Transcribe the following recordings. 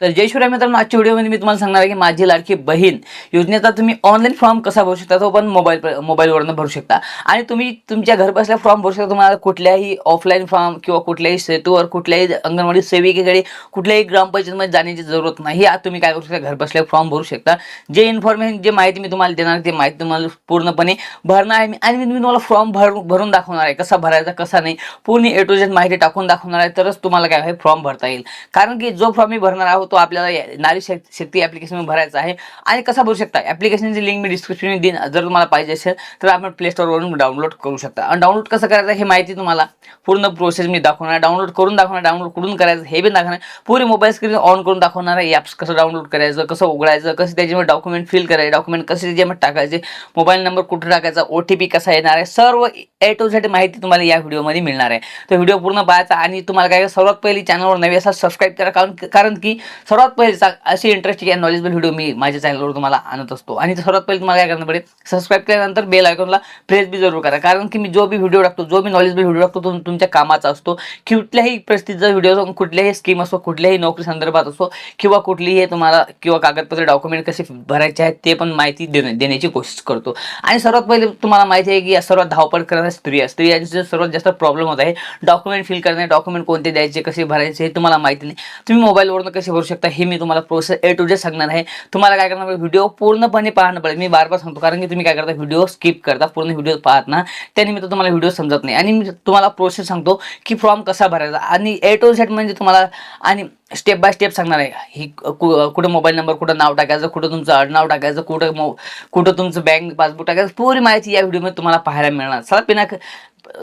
तर जय शिवराय मित्रांनो आजच्या व्हिडिओमध्ये मी तुम्हाला सांगणार आहे की माझी लाडकी बहीण योजनेचा तुम्ही ऑनलाईन फॉर्म कसा भरू शकता तो पण मोबाईल मोबाईलवरनं भरू शकता. आणि तुम्ही तुमच्या घर बसल्या फॉर्म भरू शकता तुम्हाला कुठल्याही ऑफलाईन फॉर्म किंवा कुठल्याही सेतूवर कुठल्याही अंगणवाडी सेविकेकडे कुठल्याही ग्रामपंचायतमध्ये जाण्याची जरूरत नाही. आज तुम्ही काय करू शकता घरबसल्या फॉर्म भरू शकता. जे इन्फॉर्मेशन जे माहिती मी तुम्हाला देणार ते माहिती तुम्हाला पूर्णपणे भरणार आहे मी. आणि मी तुम्हाला फॉर्म भर भरून दाखवणार आहे कसा भरायचा कसा नाही. पूर्ण ए टू झेड माहिती टाकून दाखवणार आहे तरच तुम्हाला काय आहे फॉर्म भरता येईल. कारण की जो फॉर्म मी भरणार आहोत तो आपल्याला या- नारी शक्ती ॲप्लिकेशन भरायचा आहे. आणि कसा भरू शकता? ॲप्लिकेशनची लिंक मी डिस्क्रिप्शन देईन. जर तुम्हाला पाहिजे असेल तर आपण प्ले स्टोअरवरून डाउनलोड करू शकता. आणि डाउनलोड कसं करायचं हे माहिती तुम्हाला पूर्ण प्रोसेस मी दाखवणार डाउनलोड करून दाखवणार डाउनलोड कुठून करायचं हे बी दाखवणार पुरे मोबाईल स्क्रीन ऑन करून दाखवणार आहे. ॲप्स कसं डाउनलोड करायचं कसं उघडायचं कसं त्याच्यामध्ये डॉक्युमेंट फिल करायचे डॉक्युमेंट कसे त्याच्यामध्ये टाकायचे मोबाईल नंबर कुठे टाकायचा ओ टी पी कसा येणार आहे सर्व ए टू झेड माहिती तुम्हाला या व्हिडिओमध्ये मिळणार आहे. तर व्हिडिओ पूर्ण पाहायचा आणि तुम्हाला काय सर्वात पहिली चॅनलवर नवी असा सबस्क्राईब करा. कारण कारण की सर्वात पहिले चा- अशी इंटरेस्टिंग आणि नॉलेजबल व्हिडिओ मी माझ्या चॅनलवर तुम्हाला आणत असतो. आणि सर्वात पहिले तुम्हाला काय करणं पडेल सबस्क्राईब केल्यानंतर बेल आयकॉनला प्रेस बी जरूर करा. कारण की मी जो बी व्हिडिओ टाकतो जो बी नॉलेजबल व्हिडिओ टाकतो तो तुमच्या कामाचा असतो. कुठल्याही परिस्थितीचा व्हिडिओ कुठल्याही स्कीम असो कुठल्याही नोकरी संदर्भात असो किंवा कुठलीही तुम्हाला किंवा कागदपत्र डॉक्युमेंट कसे भरायचे आहेत ते पण माहिती देण्या देण्याची कोशिश करतो. आणि सर्वात पहिले तुम्हाला माहिती आहे की सर्वात धावपळ करणाऱ्या स्त्रिया स्त्रियांचे सर्वात जास्त प्रॉब्लेम होत आहे. डॉक्युमेंट फिल करणे डॉक्युमेंट कोणते द्यायचे कसे भरायचे हे तुम्हाला माहिती नाही. तुम्ही मोबाईलवरून कसे भरू शकता हे मी तुम्हाला प्रोसेस ए टू जे सांगणार आहे. तुम्हाला काय करणार व्हिडिओ पूर्णपणे पाहणं पडेल मी बार बार सांगतो कारण की तुम्ही काय करता व्हिडिओ स्किप करता पूर्ण व्हिडिओ पाहत ना. त्यानिमित्त तुम्हाला व्हिडिओ समजत नाही. आणि मी तुम्हाला प्रोसेस सांगतो की फॉर्म कसा भरायचा. आणि ए टू झेड म्हणजे तुम्हाला आणि स्टेप बाय स्टेप सांगणार आहे. ही कुठं मोबाईल नंबर कुठं नाव टाकायचं कुठं तुमचं आडनाव टाकायचं कुठं मो कुठं तुमचं बँक पासबुक टाकायचं पूरी माहिती या व्हिडिओमध्ये तुम्हाला पाहायला मिळणार. चला पिना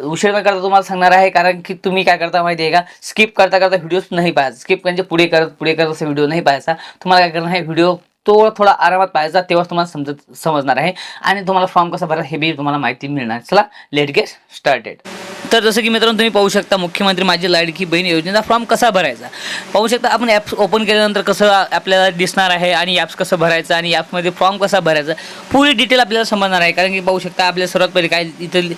उशीर न करता तुम्हाला सांगणार आहे कारण की तुम्ही काय करता माहिती आहे का? स्किप करता करता व्हिडिओज नाही पाहायचा. स्किप म्हणजे पुढे करत पुढे करत असं व्हिडिओ नाही पाहायचा. तुम्हाला काय करणार आहे? व्हिडिओ तो थोडा आरामात पाहायचा तेव्हाच तुम्हाला समजत समजणार आहे. आणि तुम्हाला फॉर्म कसा भरायचा हे बी तुम्हाला माहिती मिळणार. चला लेट गेट स्टार्टेड तर जसं की मित्रांनो तुम्ही पाहू शकता मुख्यमंत्री माझी लाडकी बहीण योजनेचा फॉर्म कसा भरायचा. पाहू शकता आपण ॲप्स ओपन केल्यानंतर कसं आपल्याला दिसणार आहे आणि ॲप्स कसं भरायचं आणि ॲप्समध्ये फॉर्म कसा भरायचा पुरी डिटेल आपल्याला समजणार आहे. कारण की पाहू शकता आपल्या सर्वात पहिले काय इथं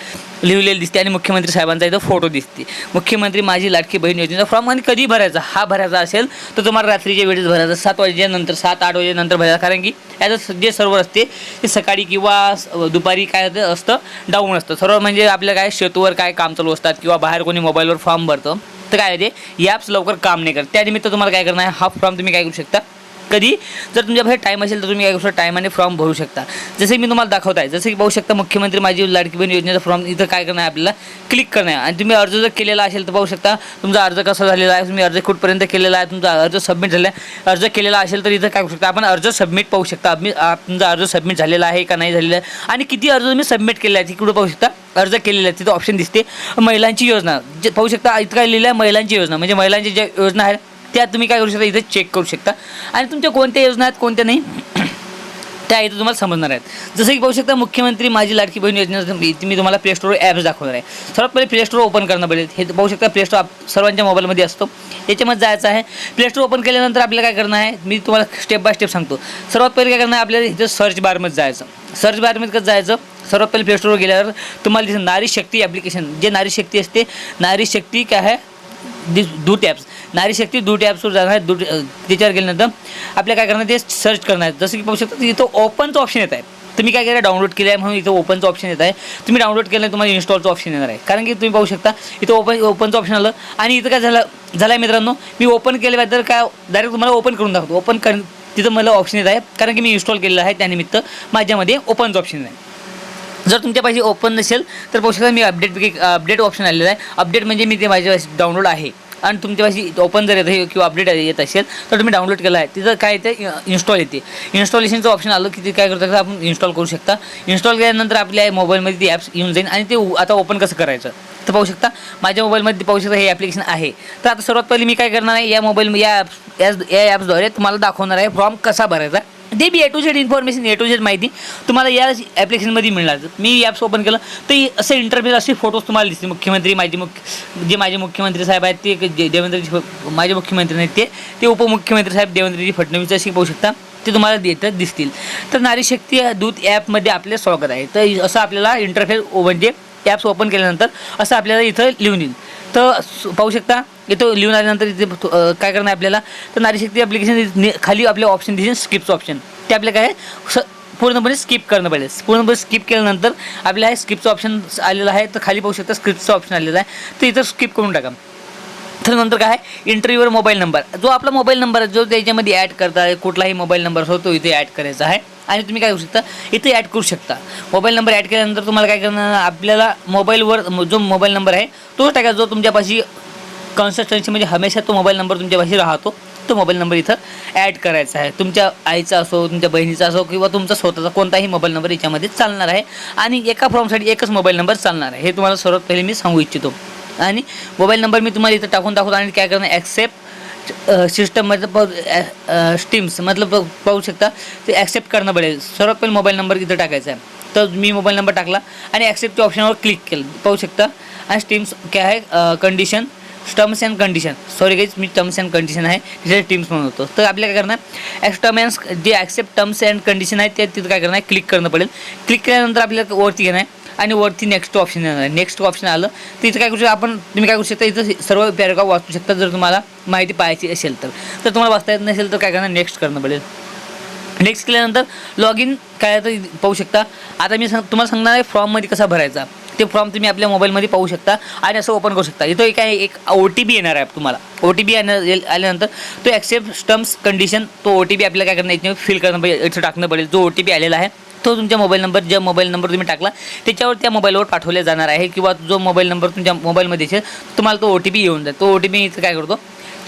लिहिलेलं दिसते आणि मुख्यमंत्री साहेबांचा इथं फोटो दिसते मुख्यमंत्री माझी लाडकी बहीण योजनेचा फॉर्म आणि कधी भरायचा? हा भरायचा असेल तर तुम्हाला रात्रीच्या वेळेस भरायचा. सात वाजेनंतर सात आठ वाजेनंतर भरायचा कारण की याचं जे सर्व्हर असते ते सकाळी किंवा दुपारी काय असतं डाऊन असतं. सर्व म्हणजे आपल्या काय शेतूवर काय काम चालू असतात किंवा बाहेर कोणी मोबाईलवर फॉर्म भरतं तर काय ते ॲप्स लवकर काम नाही करत. त्यानिमित्त तुम्हाला काय करणार आहे हा फॉर्म तुम्ही काय करू शकता? कधी जर तुमच्याकडे टाईम असेल तर तुम्ही या टाईमाने फॉर्म भरू शकता. जसे मी तुम्हाला दाखवत आहे जसं की पाहू शकता मुख्यमंत्री माझी लाडकी बहीण योजनेचा फॉर्म इथं काय करणं आहे आपल्याला? क्लिक करणं आहे आणि तुम्ही अर्ज जर केलेला असेल तर पाहू शकता तुमचा अर्ज कसा झालेला आहे तुम्ही अर्ज कुठपर्यंत केलेला आहे तुमचा अर्ज सबमिट झाला आहे. अर्ज केलेला असेल तर इथं काय करू शकता आपण अर्ज सबमिट पाहू शकता. आम्ही तुमचा अर्ज सबमिट झालेला आहे का नाही झालेला आहे? आणि किती अर्ज तुम्ही सबमिट केले आहे तिकडे पाहू शकता? अर्ज केलेला आहे तिथं ऑप्शन दिसते. महिलांची योजना. जे पाहू शकता इथं काय लिहिलं आहे महिलांची योजना. म्हणजे महिलांची ज्या योजना आहेत त्या तुम्ही काय करू शकता? इथे चेक करू शकता. आणि तुमच्या कोणत्या योजना आहेत कोणत्या नाही त्या इथं तुम्हाला समजणार आहेत. जसं की पाहू शकता मुख्यमंत्री माझी लाडकी बहीण योजना मी तुम्हाला प्ले स्टोर ॲप्स दाखवणार आहे. सर्वात पहिले प्ले स्टोर ओपन करणं पडेल. हे पाहू शकता प्ले स्टोर सर्वांच्या मोबाईलमध्ये असतो. याच्यामध्ये जायचं आहे. प्ले स्टोर ओपन केल्यानंतर आपल्याला काय करणं आहे? मी तुम्हाला स्टेप बाय स्टेप सांगतो. सर्वात पहिले काय करणं आहे? आपल्याला इथं सर्च बारमध्ये जायचं. सर्च बारमध्ये कसं जायचं? सर्वात पहिले प्ले स्टोरवर गेल्यावर तुम्हाला दिसेल नारी शक्ती ॲप्लिकेशन जे नारी शक्ती असते नारी शक्ती काय आहे? दिस दूत ॲप्स नारी शक्ती दूत ॲप्सवर जाणार आहे. ड्युटी त्याच्यावर गेल्यानंतर आपल्या काय करणार ते सर्च करणार आहे जसं की पाहू शकता इथं ओपनचं ऑप्शन येत आहे. तुम्ही काय केलं डाउनलोड केलं आहे म्हणून इथं ओपनचं ऑप्शन येत आहे. तुम्ही डाउनलोड केलं तुम्हाला इन्स्टॉलचं ऑप्शन येणार आहे. कारण की तुम्ही पाहू शकता इथं ओपन ओपनचं ऑप्शन आलं. आणि इथं काय झालं झालं आहे मित्रांनो मी ओपन केल्याबद्दल काय डायरेक्ट तुम्हाला ओपन करून दाखवतो. ओपन कर तिथं मला ऑप्शन येत आहे. कारण की मी इन्स्टॉल केलेलं आहे त्यानिमित्त माझ्यामध्ये ओपनचं ऑप्शन आहे. जर तुमच्या पाहिजे ओपन नसेल तर पाहू शकता मी अपडेट अपडेट ऑप्शन आलेलं आहे. अपडेट म्हणजे मी ते माझ्या डाउनलोड आहे. आणि तुमच्यापाशी ओपन जर येत किंवा अपडेट येत असेल तर तुम्ही डाउनलोड केला आहे. तिथं काय येते? इन्स्टॉल येते. इन्स्टॉलेशनचं ऑप्शन आलं की ते काय करू शकता आपण इन्स्टॉल करू शकता. इन्स्टॉल केल्यानंतर आपल्या मोबाईलमध्ये ती ॲप्स येऊन जाईल आणि ते आता ओपन कसं करायचं? तर पाहू शकता माझ्या मोबाईलमध्ये पाहू शकता हे ॲप्लिकेशन आहे. तर आता सर्वात पहिले मी काय करणार आहे या मोबाईल या ॲप्स या ॲप्सद्वारे तुम्हाला दाखवणार आहे फॉर्म कसा भरायचा. ते B A to Z information A to Z माहिती. तुम्हाला या ॲप्लिकेशनमध्ये मिळणार. मी ॲप्स ओपन केलं तर असं इंटरफेस असे फोटोज तुम्हाला दिसतील. मुख्यमंत्री माझे मुख्य जे माझे मुख्यमंत्री साहेब आहेत ते जे देवेंद्रजी माझे मुख्यमंत्री नाहीत ते ते उपमुख्यमंत्री साहेब देवेंद्रजी फडणवीस अशी पाहू शकता. ते तुम्हाला देतात दिसतील. तर नारी शक्ती दूत ॲपमध्ये आपले स्वागत आहे. तर असं आपल्याला इंटरफेस म्हणजे ॲप्स ओपन केल्यानंतर असं आपल्याला इथं लिहून येईल. तर पाहू शकता. इथं लिहून आल्यानंतर इथे काय करणार आहे आपल्याला? तर नारी शक्ती ॲप्लिकेशन खाली आपले ऑप्शन दिसेल स्किपचं ऑप्शन ते आपल्या काय आहे, स पूर्णपणे स्किप करणं पाहिजे. पूर्णपणे स्किप केल्यानंतर आपल्या हे स्किपचं ऑप्शन आलेलं आहे. तर खाली पाहू शकता स्क्रिप्टचं ऑप्शन आलेलं आहे. तर इथं स्किप करून टाका. तर नंतर काय आहे? इंटरव्ह्यूवर मोबाईल नंबर जो आपला मोबाईल नंबर आहे जो त्याच्यामध्ये ॲड करता कुठलाही मोबाईल नंबर असो तो इथे ॲड करायचा आहे. आणि तुम्ही काय करू शकता? इथे ॲड करू शकता. मोबाईल नंबर ॲड केल्यानंतर तुम्हाला काय करणार आपल्याला मोबाईलवर जो मोबाईल नंबर आहे तोच टाकायचा जो तुमच्यापाशी कन्सिस्टन्सी म्हणजे हमेशा तो मोबाईल नंबर तुमच्यापाशी राहतो तो मोबाईल नंबर इथं ॲड करायचा आहे. तुमच्या आईचा असो तुमच्या बहिणीचा असो किंवा तुमचा स्वतःचा कोणताही मोबाईल नंबर याच्यामध्ये चालणार आहे. आणि एका फॉर्मसाठी एकच मोबाईल नंबर चालणार आहे. हे तुम्हाला सर्वात पहिले मी सांगू इच्छितो. आणि मोबाईल नंबर मी तुम्हाला इथं टाकून दाखवतो. आणि काय करणार ॲक्सेप्ट सिस्टममध्ये पाहू स्टीम्स मतलब प- पाहू शकता. ते ॲक्सेप्ट करणं पडेल सर्वात पहिले मोबाईल नंबर इथं टाकायचा आहे. तर मी मोबाईल नंबर टाकला आणि ॲक्सेप्टच्या ऑप्शनवर क्लिक केलं. पाहू शकता. आणि स्टीम्स काय आहे? Condition terms and condition sorry guys me terms and condition आहे. तिथे टीम्स म्हणून होतो. तर आपल्याला काय करणार? ॲक्स टर्म अँड जे ॲक्सेप्ट टर्म्स अँड कंडिशन आहे ते तिथं काय करणार? क्लिक करणं पडेल. क्लिक केल्यानंतर आपल्याला वरती घेणार आहे. आणि वरती नेक्स्ट ऑप्शन येणार आहे. नेक्स्ट ऑप्शन आलं तर इथं काय करू शकता आपण तुम्ही काय करू शकता इथं सर्व पॅरेग्राफ वाचू शकता जर तुम्हाला माहिती पाहायची असेल तर. तर तुम्हाला वाचता येत नसेल तर काय करणार? नेक्स्ट करणं पडेल. नेक्स्ट केल्यानंतर लॉग इन काय तर पाहू शकता. आता मी सांग तुम्हाला सांगणार आहे फॉर्ममध्ये कसा भरायचा. ते फॉर्म तुम्ही आपल्या मोबाईलमध्ये पाहू शकता आणि असं ओपन करू शकता. इथं एक आहे एक ओ टी पी येणार आहे तुम्हाला. ओ टी पी आल्यानंतर तो ॲक्सेप्ट टर्म्स कंडिशन तो ओ टी पी आपल्याला काय करणं याच्यावर फिल करणं पाहिजे इथं टाकणं पडेल. जो ओ टी पी आलेला आहे तो तुमच्या मोबाईल नंबर ज्या मोबाईल नंबर तुम्ही टाकला त्याच्यावर त्या मोबाईलवर पाठवले जाणार आहे किंवा जो मोबाईल नंबर तुमच्या मोबाईलमध्ये असेल तुम्हाला तो ओ टी पी येऊन जाईल. तो ओ टी पी इथं काय करतो?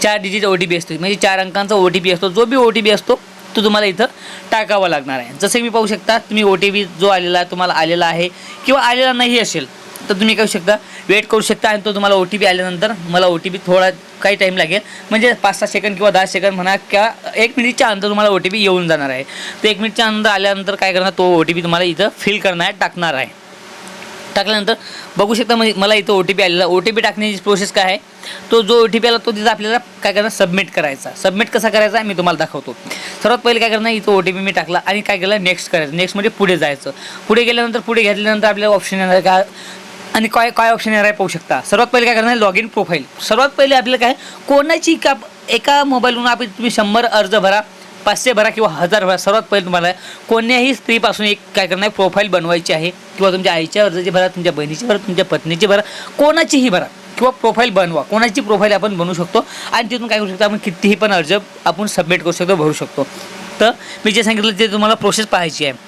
चार डिजिट ओ टी पी असतो. म्हणजे चार अंकांचा ओ टी पी असतो. जो बी ओ टी पी असतो तो तुम्हाला इथं टाकावा लागणार आहे. जसं की मी पाहू शकता तुम्ही ओ टी पी जो आलेला आहे तुम्हाला आलेला आहे किंवा आलेला नाही असेल तर तुम्ही करू शकता. वेट करू शकता आणि तो तुम्हाला ओ टी पी आल्यानंतर मला ओ टी पी थोडा काही टाईम लागेल. म्हणजे पाच सहा सेकंड किंवा दहा सेकंड म्हणा किंवा एक मिनिटच्या अंतर तुम्हाला ओ टी पी येऊन जाणार आहे. तर एक मिनिटच्या अंतर आल्यानंतर काय करणार तो ओ टी पी तुम्हाला इथं फिल करणार आहे टाकणार आहे. टाकल्यानंतर बघू शकता म्हणजे मला इथं ओ टी पी आलेला ओ टी पी टाकण्याची प्रोसेस काय आहे? तो जो ओ टी पी आला तो तिथं आपल्याला काय करणार सबमिट करायचा. सबमिट कसा करायचा मी तुम्हाला दाखवतो. सर्वात पहिले काय करणार इथं ओ टी पी मी टाकला आणि काय केलं नेक्स्ट करायचं. नेक्स्ट म्हणजे पुढे जायचं. पुढे गेल्यानंतर पुढे घेतल्यानंतर आपल्याला ऑप्शन येणार का? आणि काय काय ऑप्शन येणार आहे पाहू शकता. सर्वात पहिले काय करणार लॉग इन प्रोफाईल सर्वात पहिले आपल्याला काय? कोणाची का एका मोबाईलवरून आपण तुम्ही शंभर अर्ज भरा पाचशे भरा किंवा हजार भरा. सर्वात पहिले तुम्हाला कोण्याही स्त्रीपासून एक काय करणार प्रोफाईल बनवायची आहे. किंवा तुमच्या आईच्या अर्जाची भरा तुमच्या बहिणीची भरा तुमच्या पत्नीची भरा. कोणाचीही भरा. किंवा प्रोफाईल बनवा. कोणाची प्रोफाईल आपण बनवू शकतो. आणि तिथून काय करू शकतो आपण? कितीही पण अर्ज आपण सबमिट करू शकतो भरू शकतो. तर मी जे सांगितलं ते तुम्हाला प्रोसेस पाहायची आहे.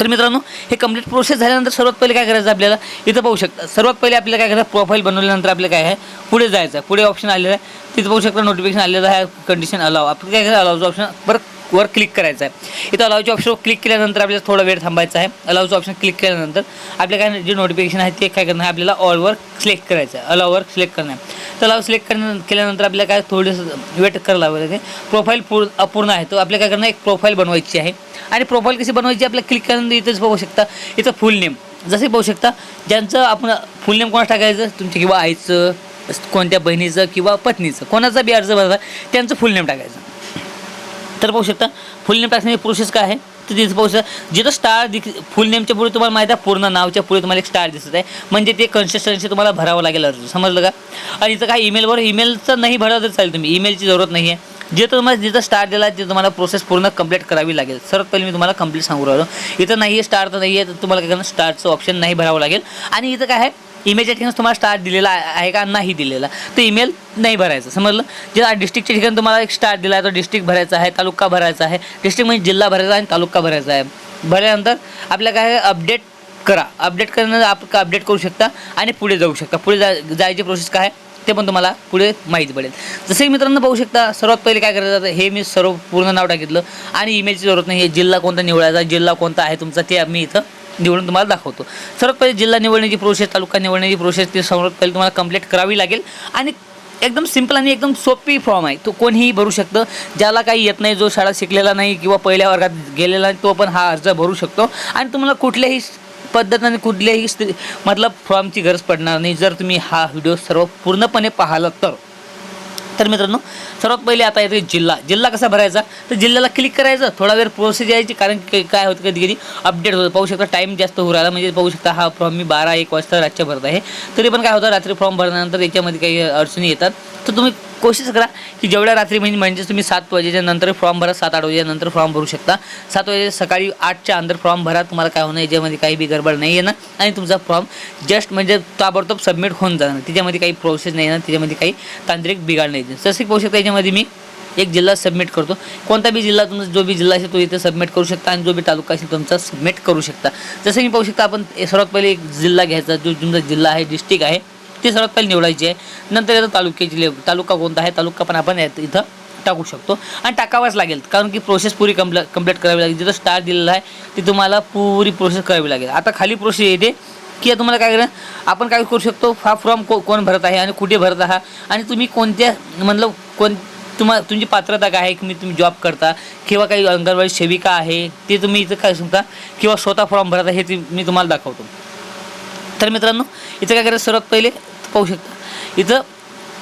तर मित्रांनो हे कंप्लीट प्रोसेस झाल्यानंतर सर्वात पहिले काय करायचं आपल्याला? इथं पाहू शकता. सर्वात पहिले आपल्याला काय करायचं? प्रोफाईल बनवल्यानंतर आपल्याला काय आहे? पुढे जायचं आहे. पुढे ऑप्शन आलेलं आहे. तिथं पाहू शकता नोटिफिकेशन आलेलं आहे. कंडिशन अलाव आपण काय करायचं? अलावचं ऑप्शन बरं वर क्लिक करायचं आहे. इथं अलावच्या ऑप्शनवर क्लिक केल्यानंतर आपल्याला थोडा वेळ थांबायचा आहे. अलावचं ऑप्शन क्लिक केल्यानंतर आपल्या काय जे नोटिफिकेशन आहे ते काय करणं आहे? आपल्याला ऑलवर सिलेक्ट करायचं आहे. अलावर सिलेक्ट करणं आहे. तर अलाव सिलेक्ट करणं केल्यानंतर आपल्याला काय थोडंसं वेट करावं लागेल. प्रोफाईल पूर्ण अपूर्ण आहे. तर आपल्याला काय करणं एक प्रोफाईल बनवायची आहे. आणि प्रोफाईल कशी बनवायची? आपल्याला क्लिक केल्यानंतर इथंच बघू शकता. इथं फुल नेम जसे पाहू शकता ज्यांचं आपण फुल नेम कोणाला टाकायचं? तुमच्या किंवा आईचं कोणत्या बहिणीचं किंवा पत्नीचं. कोणाचा बी अर्ज भरला त्यांचं फुल नेम टाकायचं. तर पाहू शकता फुल नेम टाकण्याची प्रोसेस काय आहे? तर तिथे पाहू शकता जिथं स्टार दिख फुल नेमच्या पुढे तुम्हाला माहिती आहे पूर्ण नावच्या पुढे तुम्हाला एक स्टार दिसत आहे. म्हणजे ते कन्सिस्टन्सी तुम्हाला भरावं लागेल समजलं का? आणि इथं काय ईमेलवर ईमेलचं नाही भरावं तर चालेल तुम्ही ईमेलची जरूरत नाही आहे जे तुम्हाला जिथं स्टार दिला ते तुम्हाला प्रोसेस पूर्ण कंप्लीट करावी लागेल. सर्वात पहिले मी तुम्हाला कंप्लीट सांगू राहिलो. इथं नाही आहे स्टार तर नाही आहे तर तुम्हाला काय करणार स्टारचं ऑप्शन नाही भरावं लागेल. आणि इथं काय आहे ईमेलच्या ठिकाणी तुम्हाला स्टार दिलेला आहे का? नाही दिलेला. तर ईमेल नाही भरायचं. समजलं? जे डिस्ट्रिक्टच्या ठिकाणी तुम्हाला एक स्टार दिला आहे तो डिस्ट्रिक्ट भरायचा आहे तालुका भरायचा आहे. डिस्ट्रिक्ट म्हणजे जिल्हा भरायचा आहे आणि तालुका भरायचा आहे. भरल्यानंतर आपल्या काय आहे? अपडेट करा. अपडेट करणं आप अपडेट करू शकता आणि पुढे जाऊ शकता. पुढे जा जायची प्रोसेस काय आहे? ते पण तुम्हाला पुढे माहिती पडेल. जसं की मित्रांनो पाहू शकता सर्वात पहिले काय करायचं जातं हे मी सर्व पूर्ण नाव टाकितलं. आणि ईमेलची जरूरत नाही. हे जिल्हा कोणता निवडायचा? जिल्हा कोणता आहे तुमचा? ते मी इथं निवडून तुम्हाला दाखवतो. सर्वात पहिले जिल्हा निवडण्याची प्रोसेस तालुका निवडण्याची प्रोसेस ती सर्वात पहिले तुम्हाला कंप्लीट करावी लागेल. आणि एकदम सिंपल आणि एकदम सोपी फॉर्म आहे. तो कोणीही भरू शकतं. ज्याला काही येत नाही जो शाळा शिकलेला नाही किंवा पहिल्या वर्गात गेलेला नाही तो पण हा अर्ज भरू शकतो. आणि तुम्हाला कुठल्याही पद्धतीने कुठल्याही स्त्री मतलब फॉर्मची गरज पडणार नाही. जर तुम्ही हा व्हिडिओ सर्व पूर्णपणे पाहिला तर. तर मित्रांनो सर्वात पहिले आता येते जिल्हा. जिल्हा कसा भरायचा? तर जिल्ह्याला क्लिक करायचं. थोडा वेळ प्रोसेस यायची कारण की काय होतं कधी कधी अपडेट होतं. पाहू शकता टाईम जास्त होऊ राहिला. म्हणजे पाहू शकता हा फॉर्म मी बारा एक वाजता रातच्या भरत आहे. तरी पण काय होतं रात्री फॉर्म भरल्यानंतर याच्यामध्ये काही अडचणी येतात. तर तुम्ही कोशिश करा की जेवढ्या रात्री म्हणजे म्हणजे तुम्ही सात वाजेच्या नंतर फॉर्म भरा सात आठ वाजेनंतर फॉर्म भरू शकता. सात वाजे सकाळी आठच्या अंदर फॉर्म भरा तुम्हाला काय होणार याच्यामध्ये काही बी गडबड नाही येणार आणि तुमचा फॉर्म जस्ट म्हणजे ताबडतोब सबमिट होऊन जाणार. त्याच्यामध्ये काही प्रोसेस नाही येणार त्याच्यामध्ये काही तांत्रिक बिघाड नाही येणार. पाहू शकता याच्यामध्ये मी एक जिल्हा सबमिट करतो. कोणता बी जिल्हा तुमचा जो बी जिल्हा असेल तो इथे सबमिट करू शकता आणि जो बी तालुका असेल तुमचा सबमिट करू शकता. जसं मी पाहू शकता आपण सर्वात पहिले एक जिल्हा घ्यायचा जो तुमचा जिल्हा आहे डिस्ट्रिक्ट आहे. ते सर्वात पहिले निवडायचे आहे. नंतर येतं तालुक्याची लेव तालुका कोणता आहे तालुका पण आपण इथं टाकू शकतो. आणि टाकावाच लागेल कारण की प्रोसेस पुरी कम्प्ल कंप्लीट करावी लागेल. जिथं स्टार दिलेला आहे ते तुम्हाला पुरी प्रोसेस करावी लागेल. आता खाली प्रोसेस येते की तुम्हाला काय करा आपण काय करू शकतो? हा फॉर्म को कोण भरत आहे आणि कुठे भरत आहात? आणि तुम्ही कोणत्या मतलब कोण तुम्हा तुमची पात्रता काय आहे? की मी तुम्ही जॉब करता किंवा काही अंगणवाडी सेविका आहे ते तुम्ही इथं काय सांगता? किंवा स्वतः फॉर्म भरता हे ते मी तुम्हाला दाखवतो. तर मित्रांनो इथं काय करायचं? सर्वात पहिले पाहू शकता. इथं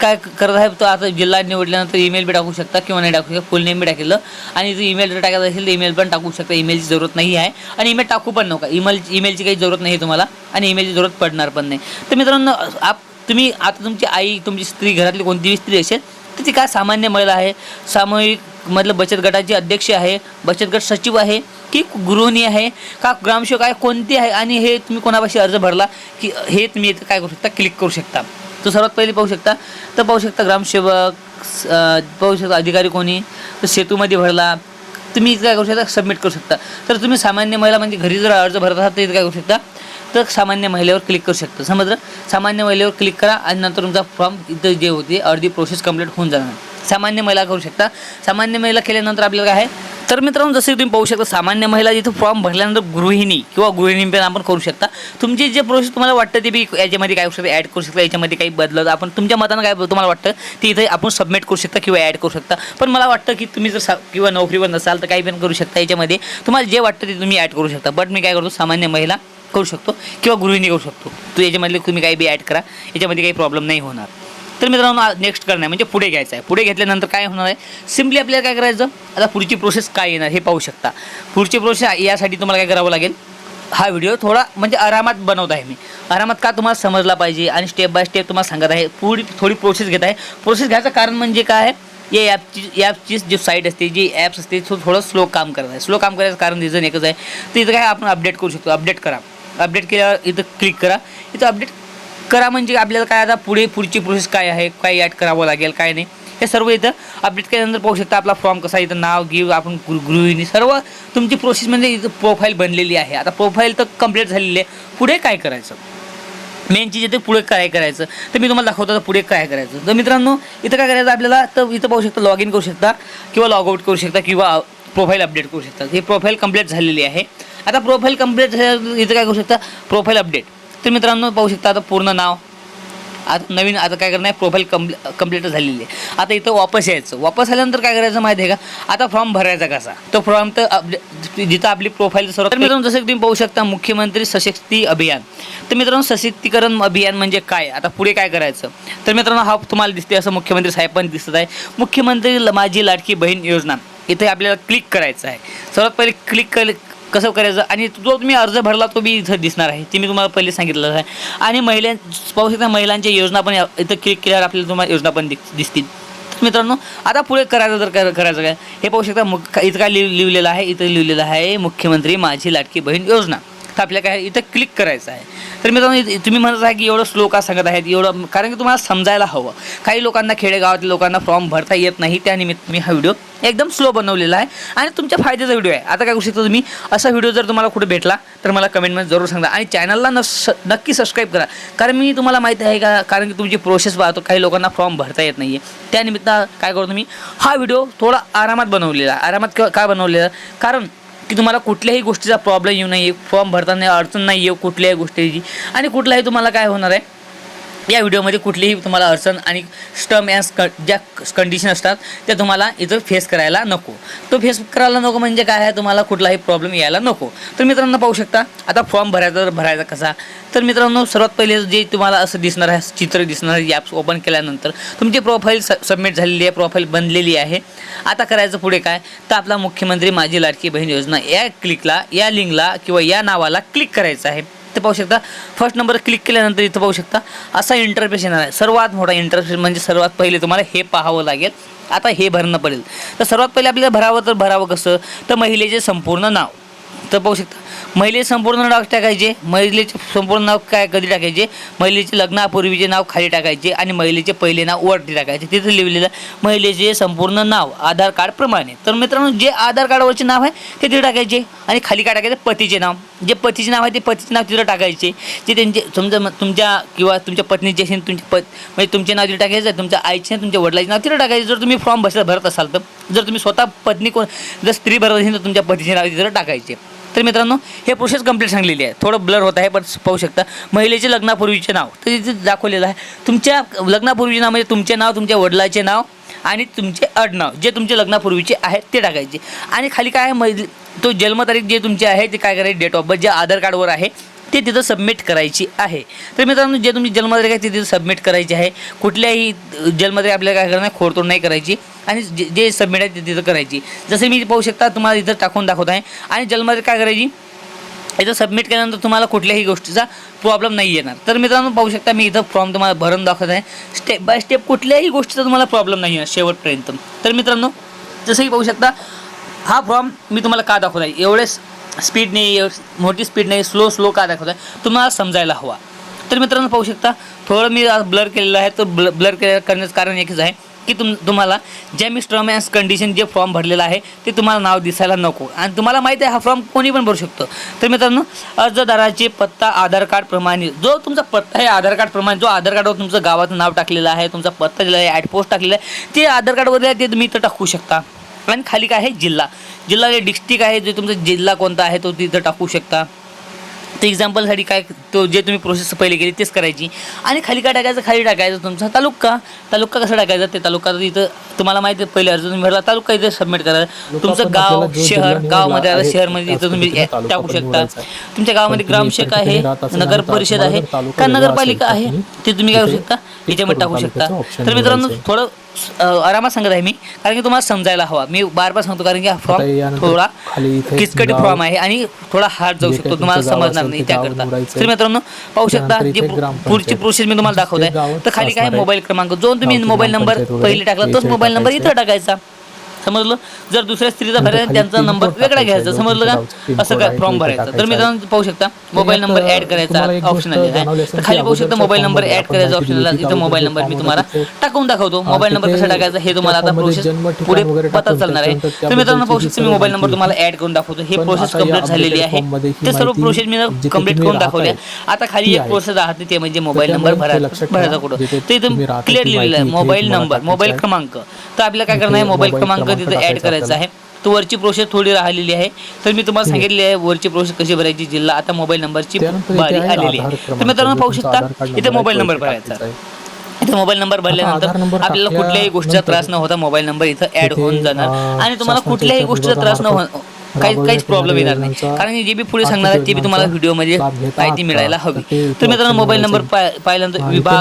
काय करत आहे तो आता जिल्हा निवडल्यानंतर ईमेल बी टाकू शकता किंवा नाही टाकू शकता. फुल नेम बी टाकलं आणि इथं ईमेल जर टाकायचं असेल तर ईमेल पण टाकू शकता. ईमेलची जरूरत नाही आहे. आणि ईमेल टाकू पण नका. ईमेल ईमेलची काही जरूरत नाही तुम्हाला. आणि ईमेलची जरूरत पडणार पण नाही. तर मित्रांनो आप तुम्ही आता तुमची आई तुमची स्त्री घरातली कोणतीही स्त्री असेल तर ती काय सामान्य महिला आहे? सामूहिक मधलं बचत गटाचे अध्यक्ष आहे बचत गट सचिव आहे की गृहिणी आहे का ग्रामसेवक आहे कोणती आहे आणि हे तुम्ही कोणापाशी अर्ज भरला की हे तुम्ही इथं काय करू शकता क्लिक करू शकता. तो सर्वात पहिले पाहू शकता तर पाहू शकता ग्रामसेवक स- पाहू शकता अधिकारी कोणी तर सेतूमध्ये भरला तुम्ही इथं काय करू शकता सबमिट करू शकता. तर तुम्ही सामान्य महिला म्हणजे घरी जर अर्ज भरत असाल तर इथं काय करू शकता तर सामान्य महिलेवर क्लिक करू शकता. समजलं? सामान्य महिलेवर क्लिक करा आणि नंतर तुमचा फॉर्म इथं जे होते अर्धी प्रोसेस कंप्लीट होऊन जाणार. सामान्य महिला करू शकता. सामान्य महिला केल्यानंतर आपल्याला काय आहे? तर मित्रांनो जसे तुम्ही पाहू शकता सामान्य महिला जिथं फॉर्म भरल्यानंतर गृहिणी किंवा गृहिणी पण आपण करू शकता. तुमची जे प्रोसेस तुम्हाला वाटतं ते बी याच्यामध्ये काय करू शकता ॲड करू शकता याच्यामध्ये काही बदलत आपण तुमच्या मतानं काय तुम्हाला वाटतं ते इथे आपण सबमिट करू शकता किंवा ॲड करू शकता. पण मला वाटतं की तुम्ही जर सा किंवा नोकरीवर नसाल तर काही पण करू शकता याच्यामध्ये. तुम्हाला जे वाटतं ते तुम्ही ॲड करू शकता. बट मी काय करतो सामान्य महिला करू शकतो किंवा गृहिणी करू शकतो. तू याच्यामधले तुम्ही काही बी ॲड करा. याच्यामध्ये काही प्रॉब्लेम नाही होणार. तर मित्रांनो नेक्स्ट करणं आहे. म्हणजे पुढे घ्यायचं आहे. पुढे घेतल्यानंतर काय होणार आहे? सिम्पली आपल्याला काय करायचं? आता पुढची प्रोसेस काय येणार हे पाहू शकता. पुढची प्रोसेस यासाठी तुम्हाला काय करावं लागेल? हा व्हिडिओ थोडा म्हणजे आरामात बनवत आहे मी. आरामात का तुम्हाला समजला पाहिजे? आणि स्टेप बाय स्टेप तुम्हाला सांगत आहे. पुढी थोडी प्रोसेस घेत आहे. प्रोसेस घ्यायचं कारण म्हणजे काय आहे? या ॲपची ॲपची जी साईट असते जी ॲप्स असते तो थोडं स्लो काम करत आहे. स्लो काम करायचं कारण रिझन एकच आहे. तर इथं काय आपण अपडेट करू शकतो. अपडेट करा. अपडेट केल्यावर इथं क्लिक करा. इथं अपडेट करा म्हणजे आपल्याला काय आता पुढे पुढची प्रोसेस काय आहे काय ॲड करावं लागेल काय नाही हे सर्व इथं अपडेट केल्यानंतर पाहू शकता आपला फॉर्म कसा इथं नाव गिव आपण गृहिणी सर्व तुमची प्रोसेस म्हणजे इथं प्रोफाईल बनलेली आहे. आता प्रोफाईल तर कंप्लीट झालेली आहे. पुढे काय करायचं? मेन चीज येते पुढे काय करायचं? तर मी तुम्हाला दाखवतो पुढे काय करायचं. तर मित्रांनो इथं काय करायचं आपल्याला? तर इथं पाहू शकता लॉग इन करू शकता किंवा लॉगआउट करू शकता किंवा प्रोफाईल अपडेट करू शकता. हे प्रोफाईल कंप्लीट झालेली आहे. आता प्रोफाईल कंप्लीट झाल्या इथं काय करू शकता? प्रोफाईल अपडेट तर मित्रांनो पाहू शकता आता पूर्ण नाव. आता नवीन आता काय करणार आहे? प्रोफाईल कंप्ली कंप्लीट झालेली आहे. आता इथं वापस यायचं. वापस आल्यानंतर काय करायचं माहिती आहे का? आता फॉर्म भरायचा कसा? तो फॉर्म तर जिथं आपली प्रोफाईल सर्व तर मित्रांनो जसं की तुम्ही पाहू शकता मुख्यमंत्री सशक्ती अभियान. तर मित्रांनो सशक्तीकरण अभियान म्हणजे काय? आता पुढे काय करायचं? तर मित्रांनो हा तुम्हाला दिसते असं मुख्यमंत्री साहेब पण दिसत आहे. मुख्यमंत्री माझी लाडकी बहीण योजना. इथे आपल्याला क्लिक करायचं आहे. सर्वात पहिले क्लिक कसं करायचं? आणि जो तुम्ही अर्ज भरला तो बी इथं दिसणार आहे. ते मी तुम्हाला पहिले सांगितलं आहे. आणि महिला पाहू शकता महिलांच्या योजना पण इथं क्लिक केल्यावर आपल्याला तुम्हाला योजना पण दिस- दिसतील. मित्रांनो आता पुढे करायचं जर करायचं काय? हे पाहू शकता मुख इथं काय लिहिलेलं आहे? इथं लिहिलेलं आहे मुख्यमंत्री माझी लाडकी बहीण योजना. तर आपल्याला काय इथं क्लिक करायचं आहे. तर मित्रांनो तुम्ही म्हणत आहे की एवढं स्लो का सांगत आहेत एवढं कारण की तुम्हाला समजायला हवं. काही लोकांना खेडेगावातील लोकांना फॉर्म भरता येत नाही त्यानिमित्त मी हा व्हिडिओ एकदम स्लो बनवलेला आहे. आणि तुमच्या फायद्याचा व्हिडिओ आहे. आता काय करू शकता तुम्ही असा व्हिडिओ जर तुम्हाला कुठे भेटला तर मला कमेंटमध्ये जरूर सांगा. आणि चॅनलला न नक्की सबस्क्राईब करा. कारण मी तुम्हाला माहिती आहे का कारण की तुमची प्रोसेस पाहतो काही लोकांना फॉर्म भरता येत नाही आहे त्यानिमित्त काय करतो तुम्ही? हा व्हिडिओ थोडा आरामात बनवलेला. आहे. आरामात क- का बनवलेला? कारण की तुम्हाला कुठल्याही गोष्टीचा प्रॉब्लेम येऊ नये फॉर्म भरताना अडचण नाही येऊ कुठल्याही गोष्टीची. आणि कुठलाही तुम्हाला काय होणार आहे? या व्हिडिओमध्ये कुठलीही तुम्हाला अडचण आणि स्टम या स्क ज्या कंडिशन असतात त्या तुम्हाला इथं फेस करायला नको. तो फेस करायला नको म्हणजे काय आहे? तुम्हाला कुठलाही प्रॉब्लेम यायला नको. तर मित्रांनो पाहू शकता आता फॉर्म भरायचा तर भरायचा कसा? तर मित्रांनो सर्वात पहिले जे तुम्हाला असं दिसणार आहे चित्र दिसणार आहे ॲप्स ओपन केल्यानंतर तुमची प्रोफाईल स सबमिट झालेली आहे प्रोफाईल बनलेली आहे. आता करायचं पुढे काय? तर आपला मुख्यमंत्री माझी लाडकी बहीण योजना या क्लिकला या लिंकला किंवा या नावाला क्लिक करायचं आहे. इथं पाहू शकता. फर्स्ट नंबर क्लिक केल्यानंतर इथं पाहू शकता. असा इंटरफेस येणार आहे. सर्वात मोठा इंटरफेस म्हणजे सर्वात पहिले तुम्हाला हे पाहावं लागेल. आता हे भरणं पडेल. तर सर्वात पहिले आपल्याला भरावं तर भरावं कसं? तर महिलेचे संपूर्ण नाव. तर पाहू शकता. महिलेचे संपूर्ण नाव टाकायचे? महिलेचे संपूर्ण नाव काय कधी टाकायचे? महिलेचे लग्नापूर्वीचे नाव खाली टाकायचे आणि महिलेचे पहिले नाव वरती टाकायचे. तिथे लिहिलेलं महिलेचे संपूर्ण नाव आधार कार्ड प्रमाणे. तर मित्रांनो जे आधार कार्डवरचे नाव आहे ते तिथे टाकायचे आणि खाली काय टाकायचे? पतीचे नाव. जे पतीचे नाव आहे ते पतीचे नाव तिथं टाकायचे. जे त्यांचे समजा तुमच्या किंवा तुमच्या पत्नीचे असेल तुमच्या पत म्हणजे तुमचे नाव तिथे टाकायचं आहे तुमच्या आईचे तुमच्या वडिलाचे नाव तिथं टाकायचे. जर तुम्ही फॉर्म भरला भरत असाल तर जर तुम्ही स्वतः पत्नी कोण जर स्त्री भरत असेल तर तुमच्या पतीचे नाव तिथं टाकायचे. तर मित्रांनो हे प्रोसेस कंप्लीट सांगलेली आहे. थोडं ब्लर होत आहे पण पाहू शकता. महिलेचे लग्नापूर्वीचे नाव. तर इथे दाखवलेलं आहे तुमच्या लग्नापूर्वीचे नाव म्हणजे तुमचे नाव तुमच्या वडिलाचे नाव आणि तुमचे आडनाव जे तुमचे लग्नापूर्वीचे आहेत ते टाकायचे. आणि खाली काय आहे तो जन्मतारीख जे तुमचे आहे ते काय करायचे डेट ऑफ बर्थ जे आधार कार्डवर आहे ते तिथं सबमिट करायची आहे. तर मित्रांनो जे तुमची जन्मतारीख आहे ती तिथं सबमिट करायची आहे. कुठल्याही जन्मतारीख आपल्याला काय करणार खोडतोड नाही करायची. आणि जे जे सबमिट आहे ते तिथं करायची. जसे मी पाहू शकता तुम्हाला इथं टाकून दाखवत आहे. आणि जन्मतारीख काय करायची? इथं सबमिट केल्यानंतर तुम्हाला कुठल्याही गोष्टीचा प्रॉब्लेम नाही येणार. तर मित्रांनो पाहू शकता मी इथं फॉर्म तुम्हाला भरून दाखवत आहे. स्टेप बाय स्टेप कुठल्याही गोष्टीचा तुम्हाला प्रॉब्लेम नाही येणार शेवटपर्यंत. तर मित्रांनो जसं की पाहू शकता हा फॉर्म मी तुम्हाला का दाखवत आहे? एवढेच स्पीड मोठी स्पीड नाही स्लो स्लो का दाखवत आहे तुम्हाला समजायला हवा. तर मित्रांनो पाहू शकता थोडं मी ब्लर केलेलं आहे तर ब्ल ब्लर के करण्याचं कारण एकच आहे की तुम तुम्हाला ज्या मी स्ट्रॉम अँड कंडिशन जे फॉर्म भरलेलं आहे ते तुम्हाला नाव दिसायला नको. आणि तुम्हाला माहिती आहे हा फॉर्म कोणी पण भरू शकतो. तर मित्रांनो अर्जदाराचे पत्ता आधार कार्ड प्रमाणे जो तुमचा पत्ता आहे आधार कार्ड प्रमाणे जो आधार कार्डवर तुमचं गावाचं नाव टाकलेलं आहे तुमचा पत्ता दिलेला आहे ॲड पोस्ट टाकलेला आहे ते आधार कार्डवर आहे ते तुम्ही इथं टाकू शकता. आणि खाली काय आहे? जिल्हा. जिल्हा जे डिस्ट्रिक्ट आहे जे तुमचा जिल्हा कोणता आहे तो तिथं टाकू शकता. तर एक्झाम्पलसाठी काय तो जे तुम्ही प्रोसेस पहिले केली तेच करायची. आणि खाली काय टाकायचं? खाली टाकायचं तुमचा तालुका. तालुका कसा टाकायचा? ते तालुका इथं तुम्हाला माहिती आहे पहिले अर्ज तुम्ही भरला तालुका इथे सबमिट करा. तुमचं गाव शहर गावामध्ये आहे, शहरमध्ये इथं तुम्ही टाकू शकता. तुमच्या गावामध्ये ग्रामसेवक आहे नगर परिषद आहे का नगरपालिका आहे ते तुम्ही काय करू तिथे शकता? याच्यामध्ये टाकू शकता. तर मित्रांनो थोडं आरामात सांगत आहे मी कारण की तुम्हाला समजायला हवा मी बार बार सांगतो कारण की हा फॉर्म थोडा किचकटी फॉर्म आहे आणि थोडा हार्ड जाऊ शकतो तुम्हाला समजणार नाही त्याकरता. तर मित्रांनो पाहू शकता जी. पुढची प्रोसेस मी तुम्हाला दाखवत आहे तर खाली काय. मोबाईल क्रमांक जो तुम्ही मोबाईल नंबर पहिले टाकला तोच मोबाईल नंबर. इथं टाकायचा समजलं? जर दुसऱ्या स्त्रीचा नंतर भरायचा खाली त्यांचा नंबर वेगळा घ्यायचा. समजलं का? असं काय फॉर्म ते भरायचा. तर मित्रांनो पाहू शकता? मोबाईल नंबर ऍड करायचा ऑप्शन आलेला आहे तर खाली पाहू शकता मोबाईल नंबर ऍड करायचा ऑप्शन आला इथं मोबाईल नंबर मी तुम्हाला टाकून दाखवतो. मोबाईल नंबर कसा टाकायचा हे तुम्हाला आता प्रोसेस पुढे पता चालणार आहे. तर मित्रांनो पाहू शकता मी मोबाईल नंबर तुम्हाला ऍड करून दाखवतो. हे प्रोसेस कंप्लीट झालेली आहे. ते सर्व प्रोसेस मी तुम्ही करून दाखवल्या आता खाली ती एक. प्रोसेस राहते ते म्हणजे मोबाईल नंबर ते भरायचा भरायचा. कुठं तर इथं क्लिअर ती लिहिलेलं आहे मोबाईल नंबर मोबाईल. क्रमांक तर आपल्याला काय करणार आहे मोबाईल क्रमांक क्रमांक तिथं ऍड टाकायचा करायचा आहे. आपल्याला. तो वरची प्रोसेस थोडी राहिलेली आहे. तर मी तुम्हाला सांगितली आहे वरची प्रोसेस कशी भरायची जिल्हा आता मोबाईल नंबरची बारी आहे आलेली आहे. तर मित्रांनो पाहू शकता इथे मोबाईल नंबर भरायचा. इथे मोबाईल नंबर भरल्यानंतर आपल्याला कुठल्याही गोष्टीचा त्रास न होता मोबाईल नंबर इथं ऍड होऊन जाणार. आणि तुम्हाला कुठल्याही गोष्टीचा त्रास न काही काहीच प्रॉब्लेम येणार नाही. कारण जे बी पुढे सांगणार आहे ते बी तुम्हाला व्हिडिओमध्ये माहिती मिळायला? हवी. तर मित्रांनो मोबाईल नंबर. पाहिल्यानंतर विभाग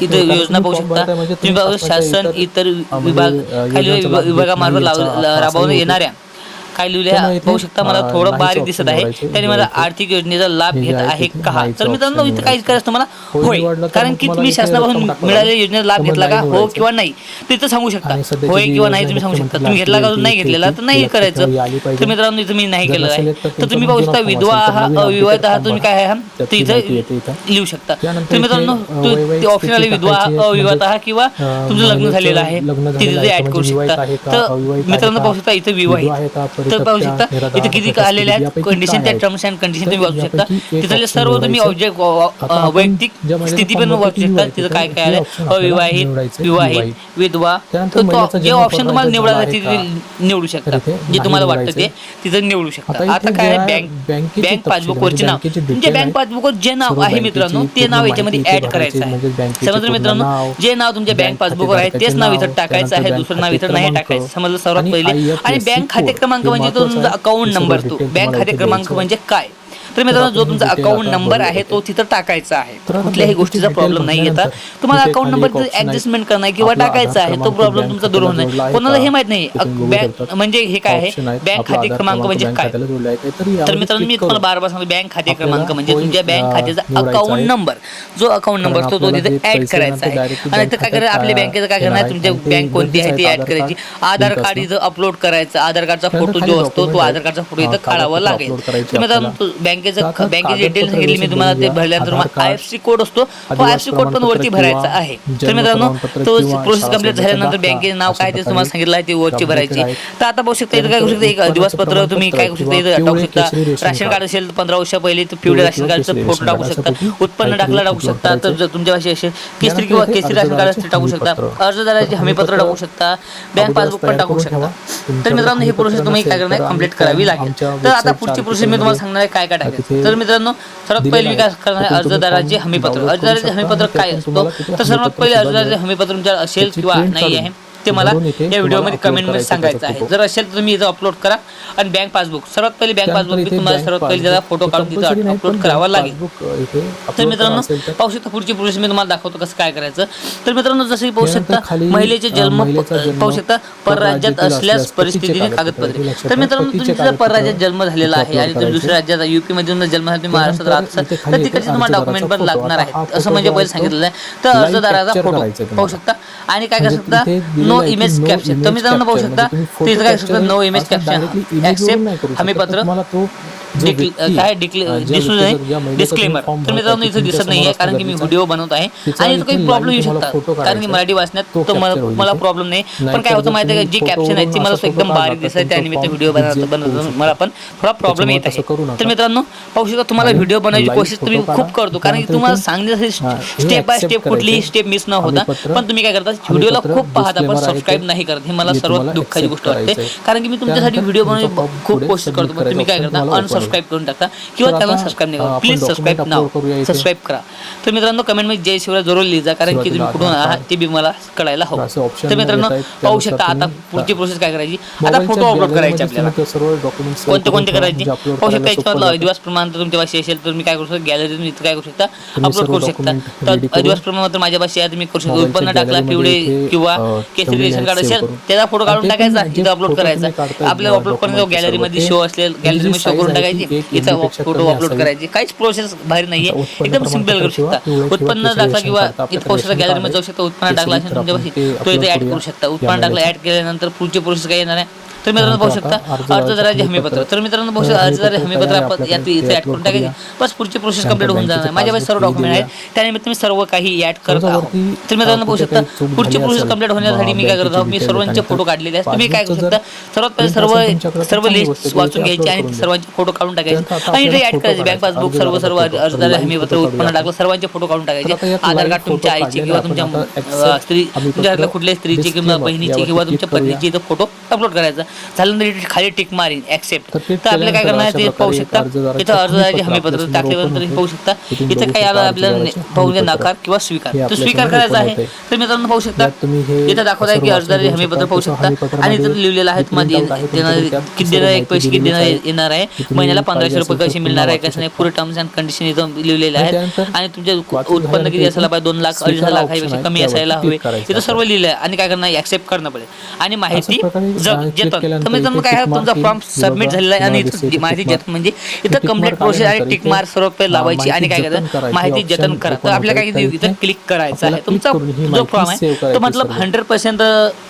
तिथे कारण योजना पाहू शकता. तुम्ही शासन इतर विभाग म्हणजे, अं, खाली विभागामार्फत राबवून येणाऱ्या. काय लिहिले इथे, पाहू शकता मला थोडं बारीक दिसत आहे. त्याने मला. आर्थिक योजनेचा लाभ हे घेत आहे आहे का? तर मित्रांनो इथं काहीच करायचं तुम्हाला होय. कारण की तुम्ही इथे शासनापासून मिळालेल्या योजनेचा लाभ घेतला का? हो. किंवा नाही? तिथं सांगू शकता. होय किंवा नाही तुम्ही सांगू शकता. तुम्ही घेतला का नाही घेतलेला? तर नाही करायचं. आली. तर मित्रांनो इथं मी नाही नसेल आहे. तर तुम्ही पाहू शकता विधवा आहात नवीन अविवाहित आहात तुम्ही काय तर ती इथं इथं. लिहू शकता. तर मित्रांनो इथे, ऑप्शनल स्थिती विधवा आहे, अविवाहित म्हणजे, आहात किंवा अं, तुमचं लग्न झालेलं आहे ते तिथे आहे ऍड करू म्हणजे शकता आहे तर आहे मित्रांनो पाहू शकता इथे विवाहित आहे तर पाहू शकता. इथे किती उपस्थिती आलेले आहेत? कंडिशन त्या? टर्म्स अँड कंडिशन तुम्ही वाचू शकता. तिथले सर्व तुम्ही. ऑब्जेक्ट वैयक्तिक स्थिती पण वाचू शकता. किती तिथं काय काय आलं अविवाहित विवाहित. विधवा तर जे ऑप्शन तुम्हाला आहे तिथे निवडू शकता. जे तुम्हाला वाटतं ते. तिथं निवडू शकता. आता काय आहे, बँक बँक पासबुकवरचे म्हणजे नाव. तुमच्या detail बँक पासबुकवर जे नाव आहे मित्रांनो ते नाव याच्यामध्ये ऍड करायचं आहे. म्हणजे समजलं मित्रांनो? जे नाव तुमच्या बँक बँक पासबुकवर आहे खाते तेच नाव इथं टाकायचं आहे बँक दुसरं नाव खाते इथं नाही क्रमांक टाकायचं. समजलं सर्वात आणि पहिले IFSC आणि बँक खाते क्रमांक तर मित्रांनो जो तुमचा अकाउंट नंबर आहे तो तिथं टाकायचा आहे. कुठल्याही गोष्टीचा प्रॉब्लेम नाही येतात तुम्हाला अकाउंट नंबर ऍडजस्टमेंट करणं किंवा टाकायचा आहे तो प्रॉब्लेम तुमचा दूर होणार कोणाला हे माहीत नाही बँक म्हणजे हे काय आहे? बँक खाते क्रमांक म्हणजे काय तर मित्रांनो मी तुम्हाला बार बार सांगतो बँक खाते क्रमांक म्हणजे तुमच्या बँक खात्याचा अकाउंट नंबर जो अकाउंट नंबर असतो तो तिथे ऍड करायचा आहे. आणि काय करायचं आपल्या बँकेचं काय करणार तुमच्या बँक कोणती आहे ती ऍड करायची आधार कार्ड इथं अपलोड करायचं आधार कार्डचा फोटो जो असतो तो आधार कार्डचा फोटो इथं काढावा लागेल मित्रांनो बँक बँकेचं बँकेची डिटेल्स सांगितले मी तुम्हाला ते भरल्यानंतर आय एफ सी कोड असतो. तो आय एफ सी कोड पण वरती भरायचा आहे. तर मित्रांनो तो प्रोसेस कंप्लीट झाल्यानंतर बँकेचं नाव काय ते तुम्हाला सांगितलं आहे ते वरची भरायची. तर आता बघू शकता इथं काय करू शकता एक दिवसपत्र तुम्ही काय करू शकता इथं टाकू शकता. Ration card. असेल तर पंधरा वर्षा पहिले तर पिवळे राशन कार्डचं फोटो टाकू शकता. उत्पन्न दाखला टाकू शकता. तर जर तुमच्या भाषे असेल केसरी किंवा केसरी राशन कार्ड असतील टाकू शकता. अर्जदाराचे हमीपत्र टाकू शकता बँक पासबुक पण टाकू शकता. तर मित्रांनो ही प्रोसेस तुम्ही काय करणार? कंप्लीट करावी लागेल तर आता पुढची प्रोसेस मी तुम्हाला सांगणार आहे काय काय टाकेल तर मित्रांनो सर्वात पहिले विकास करणारे अर्जदाराचे हमीपत्र. अर्जदाराचे हमीपत्र काय असतो? तर सर्वात पहिले अर्जदाराचे हमीपत्र तुमच्याकडे असेल किंवा नाही आहे. ते मला या व्हिडिओमध्ये कमेंटमध्ये सांगायचं आहे. जर असेल तर तुम्ही इथं अपलोड करा. आणि बँक पासबुक सर्वात पहिले बँक पासबुक मी तुम्हाला सर्वात पहिले त्याचा फोटो काढून तिथं अपलोड करावा लागेल. तर मित्रांनो पाहू शकता पुढची प्रोसेस मी तुम्हाला दाखवतो कसं काय करायचं. तर मित्रांनो जसं पाहू शकता महिलेचे जन्म पाहू शकता परराज्यात असल्यास परिस्थितीने कागदपत्रे तर मित्रांनो तुमचा परराज्यात जन्म झालेला आहे आणि तुम्ही दुसऱ्या राज्यात युपी मध्ये जन्म झाला तुम्ही महाराष्ट्रात राहत असाल तर तिकडचे तुम्हाला डॉक्युमेंट पण लागणार आहे असं म्हणजे पहिले सांगितलेलं आहे तर अर्जदाराचा फोटो पाहू शकता. आणि काय करू शकता नो नो इमेज कॅप्शन तुम्ही जाऊन बघू शकता तिथं काय नो इमेज कॅप्शन ऍक्सेप्ट हमी काय डिस्क्लेमर तर मित्रांनो इथं दिसत नाही आहे कारण की मी व्हिडिओ बनवत आहे. आणि काही प्रॉब्लेम येऊ शकतात. कारण की मराठी वाचण्यात तो मला प्रॉब्लेम नाही. पण काय होतं माहिती आहे जी कॅप्शन आहे ती मला एकदम बारीक दिसत आहे त्यानिमित्त व्हिडिओ बनवत बनवतो मला पण थोडा प्रॉब्लेम येत आहे. तर मित्रांनो पाहू शकता तुम्हाला व्हिडिओ बनवायची कोशिश तुम्ही खूप करतो. कारण की तुम्हाला सांगण्यासाठी स्टेप बाय स्टेप कुठलीही स्टेप मिस न होता. पण तुम्ही काय करता? व्हिडिओला खूप पाहता पण सबस्क्राईब नाही करत. हे मला सर्वात दुःखाची गोष्ट वाटते कारण की मी तुमच्यासाठी व्हिडिओ बनवायची खूप कोशिश करतो पण तुम्ही काय करता अनसबस्क्राईब सबस्क्राईब करून टाका किंवा चॅनल सबस्क्राईब नाही करा. प्लीज सबस्क्राईब नाव सबस्क्राईब करा. तर मित्रांनो कमेंटमध्ये जय शिवराय जरूर लिहिजा कारण की तुम्ही कुठून आहात ते बी मला कळायला हवं. तर मित्रांनो पाहू शकता आता पुढची प्रोसेस काय करायची? आता फोटो अपलोड करायचे आपल्याला. कोणते कोणते करायचे? पाहू शकता याच्यावर अधिवास प्रमाणपत्र तुमच्या भाषी असेल तर तुम्ही काय करू शकता? गॅलरी तुम्ही काय करू शकता? अपलोड करू शकता. तर अधिवास प्रमाणपत्र माझ्या भाषी आहे तुम्ही करू शकता. उत्पन्न टाकला पिवळे किंवा केसरी रेशन कार्ड असेल त्याचा फोटो काढून टाकायचा तिथं अपलोड करायचा. आपल्याला अपलोड करून गॅलरीमध्ये शो असेल गॅलरीमध्ये शो करून टाकायचा टाकायची इथं फोटो अपलोड करायची. काहीच प्रोसेस बाहेर नाहीये. एकदम सिंपल करू शकता उत्पन्न दाखला किंवा इथं पाहू शकता गॅलरीमध्ये जाऊ शकता उत्पन्न टाकला असेल तुमच्यापाशी तो इथे ऍड करू शकता. उत्पन्न टाकला ऍड केल्यानंतर पुढची प्रोसेस काय येणार आहे तर मित्रांनो पाहू शकता. अर्जदाराचे हमीपत्र. तर मित्रांनो पाहू शकता अर्जदार हमीपत्र आपण यात इथे ॲड करून टाकायचे. बस पुढची प्रोसेस कंप्लीट होऊन जाणार. माझ्याकडे सर्व डॉक्युमेंट आहेत. त्यानिमित्त मी सर्व काही ॲड करत आहोत. तर मित्रांनो पाहू शकता पुढची प्रोसेस कंप्लीट होण्यासाठी मी काय करत आहोत? मी सर्वांचे फोटो काढलेले आहेत तुम्ही काय करू शकता? सर्वात पहिले सर्व सर्व लिस्ट वाचून घ्यायची आणि सर्वांचे फोटो काढून टाकायचे. आणि इथे ॲड करायचे. बँक पासबुक सर्व सर्व अर्जदार हमीपत्र उत्पन्न टाकलं सर्वांचे फोटो काढून टाकायचे. आधार कार्ड तुमच्या आईचे किंवा तुमच्या स्त्री तुमच्या कुठल्या स्त्रीचे किंवा बहिणीचे किंवा तुमच्या पत्नीचे फोटो अपलोड करायचा झालं तरी खाली टिक मारीन ऍक्सेप्ट तर आपल्याला काय करणार ते पाहू शकता? इथं अर्जदाराची हमीपत्र टाकल्यानंतर पाहू शकता. इथं काही आपल्याला पाहू नकार किंवा स्वीकार? तो स्वीकार करायचा आहे. तर मित्रांनो पाहू शकता. इथं दाखवत आहे की अर्जदाराची हमीपत्र पाहू शकता. आणि इथं लिहिलेलं आहे तुम्हाला देणार किती देणार एक पैसे किती देणार येणार आहे. महिन्याला पंधराशे रुपये कसे मिळणार आहे कसं नाही पुरे टर्म्स अँड कंडिशन इथं लिहिलेले आहेत आणि तुमचे उत्पन्न किती असायला पाहिजे? दोन लाख अडीच लाख कमी असायला हवे. इथं सर्व लिहिलं आहे आणि काय करणार? ऍक्सेप्ट करणं पडेल. आणि माहिती जतन काय माहिती जतन करायचं करायची माहिती जतन करा तर आपल्याला काय. इथं इथे क्लिक करायचं आहे. तुमचा जो फॉर्म आहे तो मतलब सर्व. हंड्रेड पर्सेंट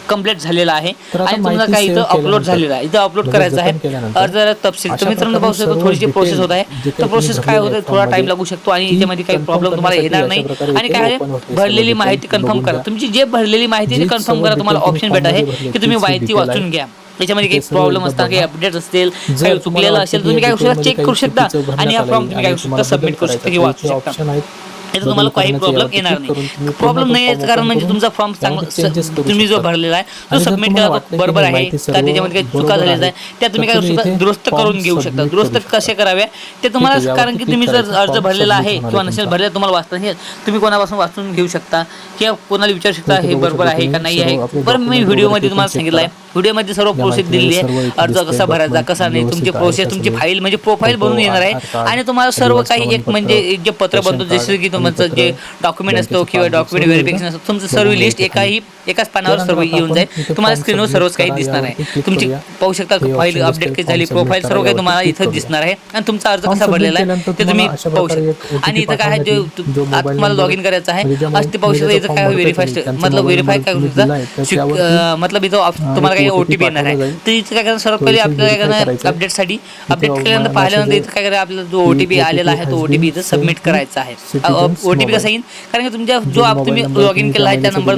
कंप्लीट झालेला आहे. आणि तुम्हाला काय इथं अपलोड झालेलं आहे. इथं अपलोड म्हणजे करायचं आहे. अर्ज तपशील तर मित्रांनो पाहू शकतो सर्व थोडीशी प्रोसेस होत आहे. तर प्रोसेस काय होते आहे थोडा टाइम लागू शकतो आणि याच्यामध्ये काही प्रॉब्लेम तुम्हाला येणार नाही. आणि इथे काय आहे, भरलेली सर्व माहिती कन्फर्म करा. तुमची जे भरलेली माहिती कन्फर्म सर्व करा तुम्हाला ऑप्शन भेट आहे की तुम्ही माहिती वाचून आहे. घ्या त्याच्यामध्ये काही प्रॉब्लेम असतात काही. अपडेट असतील काही चुकलेलं असेल तुम्ही काय या करू शकता detail चेक करू शकता आणि हा भरण्यात फॉर्म तुम्ही काय करू शकता सबमिट करू शकता किंवा वाचू करायचा शकता इथं तुम्हाला काही प्रॉब्लेम येणार नाही प्रॉब्लेम नाही याचं कारण म्हणजे तुमचा फॉर्म चांगला तुम्ही जो. भरलेला आहे तो सबमिट तुम्हाला केला बरोबर आहे का त्याच्यामध्ये काही चुका झालेल्या आहे, त्या तुम्ही काय करू शकता दुरुस्त करून घेऊ शकता दुरुस्त. कसे करावे ते तुम्हाला कारण की तुम्ही जर अर्ज भरलेला आहे किंवा नसेल. भरलेला तुम्हाला वाचता नाही. तुम्ही कोणापासून वाचून घेऊ शकता किंवा कोणाला विचारू शकता हे बरोबर आहे का नाही आहे बरं मी व्हिडिओमध्ये तुम्हाला सांगितलं आहे. व्हिडिओमध्ये सर्व प्रोसेस दिलेली आहे अर्ज कसा भरायचा कसा नाही तुमची प्रोसेस तुमची. फाईल म्हणजे प्रोफाईल बनून येणार आहे आणि तुम्हाला सर्व काही एक म्हणजे जे पत्र बनतो जसं की तुमचं जे डॉक्युमेंट असतो किंवा डॉक्युमेंट सर्व व्हेरिफिकेशन असतं तुमचं सर्व लिस्ट. एकाही एकाच पानावर सर्व येऊन जाईल तुम्हाला स्क्रीनवर सर्वच काही दिसणार आहे तुमची. पाहू शकता फाईल अपडेट कशी झाली प्रोफाईल सर्व काही तुम्हाला इथं दिसणार आहे आणि तुमचा अर्ज कसा भरलेला आहे ते तुम्ही पाहू शकता आणि इथं काय आहे जो आता तुम्हाला लॉग इन करायचं आहे म्हणजे आज ते पाहू शकता इथं काय व्हेरीफाय मतलब व्हेरीफाय काय करू शकता मतलब इथं तुम्हाला काही OTP ओटीपी येणार आहे. तर इथं काय करा सर्वात तो पहिले आपल्याला काय करणार करायचं. अपडेटसाठी अपडेट केल्यानंतर पाहिल्यानंतर. इथं काय करा आपल्याला जो की ओटीपी आलेला आहे तो has ओटीपी been इथं सबमिट करायचा आहे citizens ओटीपी कसा mobile. येईल कारण की तुमच्या जो तुम्ही लॉग इन केला आहे त्या नंबर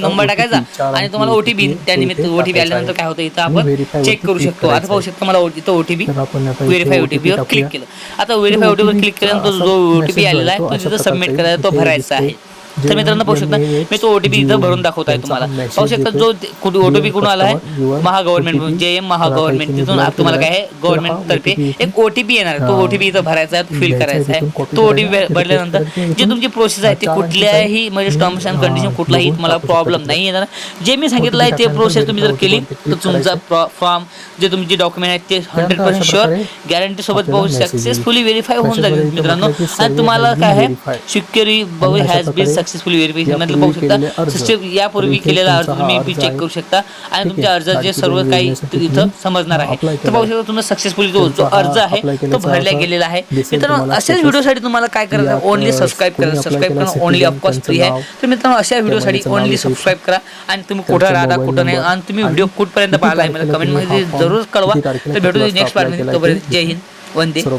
नंबर टाकायचा आणि तुम्हाला ओटीपी त्या निमित्त टाकायचा आल्यानंतर. काय होतं इथं आपण चेक करू शकतो आता पाहू. शकता मला इथं ओटीपी व्हेरीफाय ओटीपीवर. क्लिक केलं आता व्हेरीफाय OTP क्लिक केल्यानंतर जो ओटीपी आलेला आहे तो तिथं सबमिट करायचा तो भरायचा आहे. तर मित्रांनो पाहू शकता मी तो ओटीपी इथं भरून दाखवत आहे तुम्हाला. पाहू शकता जो कुठे ओटीपी कुठून आला आहे महा गव्हर्नमेंट जे एम महा गव्हर्नमेंट तिथून तुम्हाला काय आहे? गव्हर्नमेंट तर्फे एक ओटीपी येणार आहे. तो ओटीपी इथं भरायचा आहे फिल करायचा आहे. तो ओटीपी भरल्यानंतर जी तुमची प्रोसेस आहे ती कुठल्याही म्हणजे टर्म्स अँड कंडिशन कुठलाही तुम्हाला प्रॉब्लेम नाही येणार. जे मी सांगितलं आहे ते प्रोसेस तुम्ही जर केली तर तुमचा फॉर्म जे तुमचे डॉक्युमेंट आहेत ते हंड्रेड पर्सेंट शुअर गॅरंटी सोबत पाहू सक्सेसफुली व्हेरीफाय होऊन जाईल मित्रांनो. आणि तुम्हाला काय आहे? Security has been successfully verification मतलब पाहू शकता. सिस्टम यापूर्वी केलेला अर्ज तुम्ही बी चेक करू शकता आणि तुमच्या अर्जाचे सर्व काही इथं समजणार आहे. तर पाहू शकता तुम्हाला सक्सेसफुली जो जो अर्ज आहे तो भरला गेलेला आहे. मित्रांनो अशाच व्हिडिओसाठी तुम्हाला काय करायचं? ओनली सबस्क्राईब करा. सबस्क्राईब करा. ओनली ऑफकोर्स फ्री आहे. तर मित्रांनो अशा व्हिडिओसाठी ओनली सबस्क्राईब करा आणि तुम्ही कुठं राहता कुठं नाही आणि तुम्ही व्हिडिओ कुठपर्यंत पाहिला आहे मला कमेंटमध्ये जरूर कळवा. तर भेटू नेक्स्ट पार्ट तोपर्यंत जय हिंद. वंदे सर्व